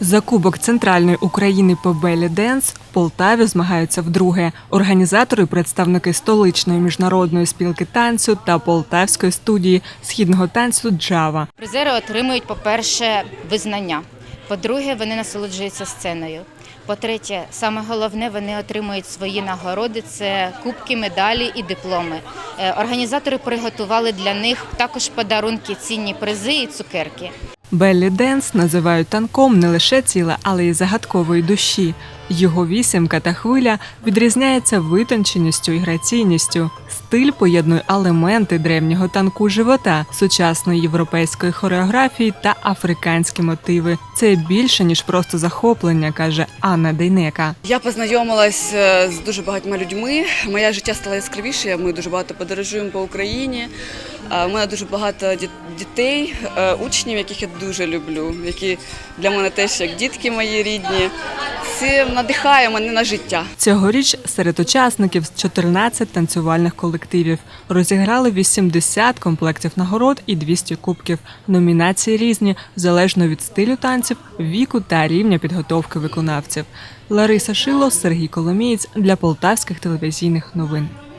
За Кубок Центральної України по белі Денс в Полтаві змагаються вдруге. Організатори, представники столичної міжнародної спілки танцю та полтавської студії східного танцю Джава. Призери отримують, по-перше, визнання. По-друге, вони насолоджуються сценою. По-третє, саме головне, вони отримують свої нагороди: це кубки, медалі і дипломи. Е, Організатори приготували для них також подарунки, цінні призи і цукерки. Беллі Денс називають танком не лише тіла, але й загадкової душі. Його вісімка та хвиля відрізняється витонченістю і граційністю. Стиль поєднує елементи древнього танку живота, сучасної європейської хореографії та африканські мотиви. Це більше ніж просто захоплення, каже Анна Дейнека. Я познайомилась е, з дуже багатьма людьми. Моє життя стало яскравіше. Ми дуже багато подорожуємо по Україні. Е, У мене дуже багато діт- дітей, е, учнів, яких я дуже люблю, які для мене теж як дітки мої рідні. Це надихає мене на життя. Цьогоріч серед учасників з 14 танцювальних колективів розіграли 80 комплектів нагород і 200 кубків. Номінації різні залежно від стилю танців, віку та рівня підготовки виконавців. Лариса Шило, Сергій Коломієць для полтавських телевізійних новин.